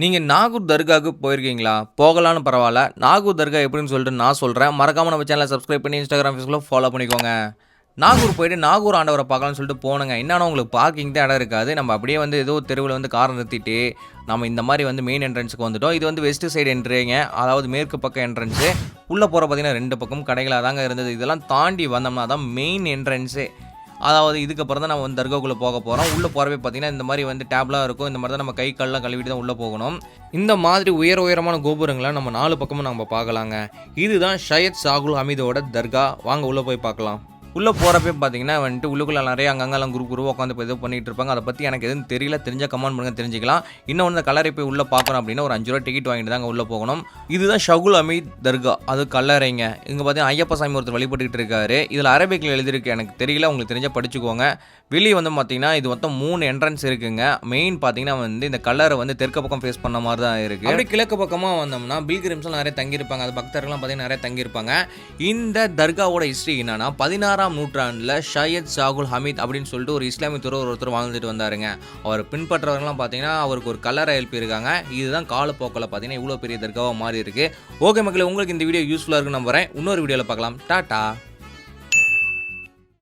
நீங்கள் நாகூர் தர்காவுக்கு போயிருக்கீங்களா? போகலான்னு பரவாயில்ல. நாகூர் தர்கா எப்படின்னு சொல்லிட்டு நான் சொல்கிறேன் மறக்காம நம்ம சேனலை சப்ஸ்கிரைப் பண்ணி இன்ஸ்டாகிராம் ஃபேஸ்புக்கில் ஃபாலோ பண்ணிக்கோங்க. நாகூர் போயிட்டு நாகூர் ஆண்டவரை பார்க்கலாம்னு சொல்லிட்டு போனங்க. என்னன்னா உங்களுக்கு பார்க்கிங் தான் இடம் இருக்காது. நம்ம அப்படியே வந்து ஏதோ தெருவில் வந்து காரை நிறுத்திட்டு நம்ம இந்த மாதிரி வந்து மெயின் என்ட்ரன்ஸுக்கு வந்துட்டோம். இது வந்து வெஸ்ட் சைடு என்ட்ரிங்க அதாவது மேற்கு பக்கம் என்ட்ரன்ஸு உள்ளே போகிற பார்த்தீங்கன்னா ரெண்டு பக்கம் கடைகளாக தாங்க இருந்தது. இதெல்லாம் தாண்டி வந்தோம்னா தான் மெயின் என்ட்ரன்ஸே அதாவது இதுக்கப்புறம் தான் நம்ம வந்து தர்காவுக்குள்ளே போக போகிறோம் உள்ளே போகிறவே பார்த்தீங்கன்னா இந்த மாதிரி வந்து டேப்லாம் இருக்கும். இந்த மாதிரி தான் நம்ம கை கால்லாம் கழுவிட்டு தான் உள்ளே போகணும். இந்த மாதிரி உயர உயரமான கோபுரங்களை நம்ம நாலு பக்கமும் நம்ம பார்க்கலாங்க. இதுதான் ஷயத் சாகுல் ஹமீதோட தர்கா. வாங்க உள்ளே போய் பார்க்கலாம். உள்ளே போகிறப்பே பார்த்தீங்கன்னா வந்துட்டு உள்ளுக்குள்ள நிறைய அங்கங்கெல்லாம் குரூப் குரூப் உட்காந்து இப்போ இது பண்ணிகிட்டு இருப்பாங்க. அதை பற்றி எனக்கு எதுவும் தெரியல. தெரிஞ்ச கமெண்ட் பண்ணுங்க தெரிஞ்சிக்கலாம். இன்னொன்று இந்த கல்லறை போய் உள்ளே பார்க்கணும் அப்படின்னா ஒரு அஞ்சு ரூபா டிக்கெட் வாங்கிட்டு தாங்க உள்ளே போகணும். இதுதான் ஷகுல் அமீத் தர்கா. அது கல்லறைங்க. இங்கே பார்த்தீங்கன்னா ஐயப்ப சாமி ஒருத்தர் வழிபட்டுக்கிட்டு இருக்காரு. இதில் அரபிக்கில் எழுதியிருக்கு. எனக்கு தெரியல. உங்களுக்கு தெரிஞ்ச படிச்சுக்கோங்க. வெளியே வந்து பார்த்தீங்கன்னா இது மொத்தம் மூணு என்ட்ரன்ஸ் இருக்குங்க. மெயின் பார்த்தீங்கன்னா வந்து இந்த கல்லறை வந்து தெற்கு பக்கம் ஃபேஸ் பண்ண மாதிரி தான் இருக்குது அப்படியே கிழக்கு பக்கமாக வந்தோம்னா பில்கிரிம்ஸ்லாம் நிறைய தங்கியிருப்பாங்க. அது பக்தர்கள்லாம் பார்த்தீங்கன்னா நிறைய தங்கியிருப்பாங்க. இந்த தர்காவோட ஹிஸ்ட்ரி என்னன்னா பதினாறாம் நூற்றாண்டில் ஷயத் சாகுல் ஹமீத் அப்படின்னு சொல்லிட்டு ஒரு இஸ்லாமிய துறவர் ஒருத்தர் வாழ்ந்துட்டு வந்தாருங்க. அவர் பின்பற்றவர்கள்லாம் பார்த்தீங்கன்னா அவருக்கு ஒரு கல்லறை எழுப்பியிருக்காங்க. இதுதான் காலப்போக்கில் பார்த்தீங்கன்னா இவ்வளோ பெரிய தர்காவாக மாறி இருக்கு ஓகே மக்களே உங்களுக்கு இந்த வீடியோ யூஸ்ஃபுல்லாக இருக்குன்னு நம்புறேன். இன்னொரு வீடியோவில் பார்க்கலாம். டாட்டா